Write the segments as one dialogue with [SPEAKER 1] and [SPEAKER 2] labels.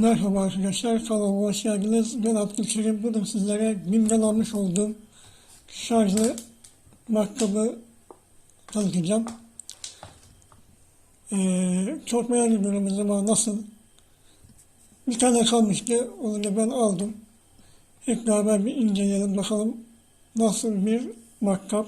[SPEAKER 1] Merhaba arkadaşlar, kanalıma hoş geldiniz. Ben Abdülkerim. Bugün sizlere BİM'den almış olduğum şarjlı matkabı tanıtacağım. Ee, çok merak ediyorum acaba nasıl. Bir tane kalmıştı, onu da ben aldım. Hep beraber bir inceleyelim bakalım nasıl bir matkap.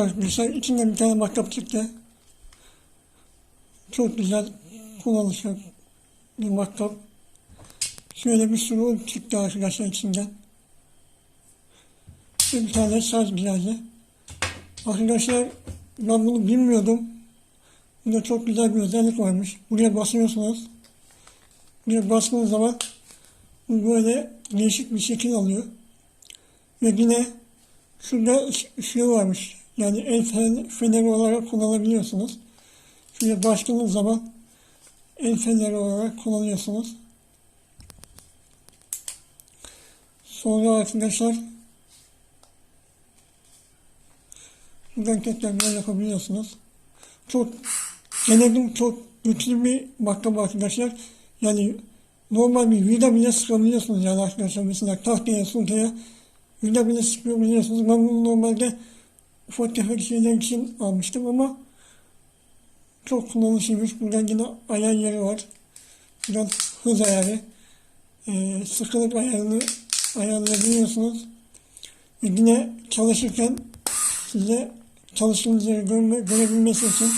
[SPEAKER 1] Arkadaşlar içinden bir tane matkap çıktı. Çok güzel kullanışlı bir matkap. Şöyle bir sürü un çıktı arkadaşlar içinden. Bir tane şarj cihazı. Arkadaşlar ben bunu bilmiyordum. Bunda çok güzel bir özellik varmış. Buraya basıyorsunuz. Buraya bastığınız zaman böyle değişik bir şekil alıyor. Ve yine şurada ışığı varmış. Yani el fen- feneri olarak kullanabiliyorsunuz. Şuraya bastığınız zaman el feneri olarak kullanıyorsunuz. Sonra arkadaşlar buradan tekrar böyle yapabiliyorsunuz. Çok denedim çok güçlü bir matkap arkadaşlar. Yani normal bir vida bile sıkabiliyorsunuz yani arkadaşlar. Mesela tahtaya, sultaya vida bile sıkabiliyorsunuz. Ben bunu normalde tefek şeyler için almıştım ama çok kullanışlıymış. Buradan yine ayar yeri var. Buradan hız ayarı. Ee, sıkılık ayarını ayarlayabiliyorsunuz. Yine çalışırken size çalıştığınız görme, görebilmesi için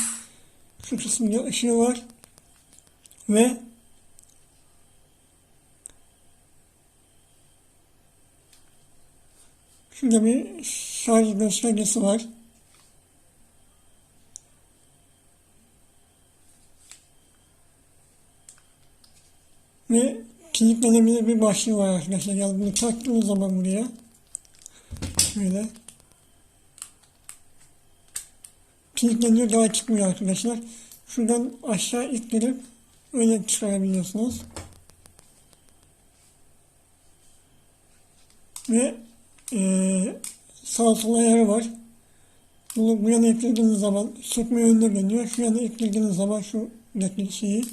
[SPEAKER 1] şu kısmında ışığı var. Ve şurada bir şarj göstergesi var. Ve kilitlenebilir bir başlığı var arkadaşlar. Yani bunu taktığınız zaman buraya şöyle kilitleniyor daha çıkmıyor arkadaşlar. Şuradan aşağı ittirip öyle çıkarabiliyorsunuz. Ve eee sağ sol ayarı var. Bunu bu yana ittirdiğiniz zaman sökme yönüne dönüyor. Şu yana ittirdiğiniz zaman şu şuradaki şeyi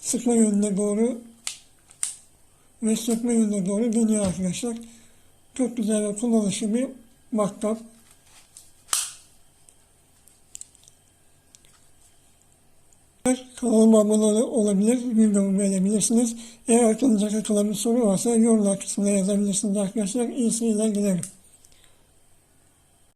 [SPEAKER 1] sıkma yönüne doğru ve sökme yönüne doğru dönüyor arkadaşlar. Çok güzel ve kullanışlı bir matkap. Kanalıma abone ol- olabilir, videomu beğenebilirsiniz. Eğer aklınıza takılan bir soru varsa yorumlar kısmına yazabilirsiniz arkadaşlar. İyi seyirler.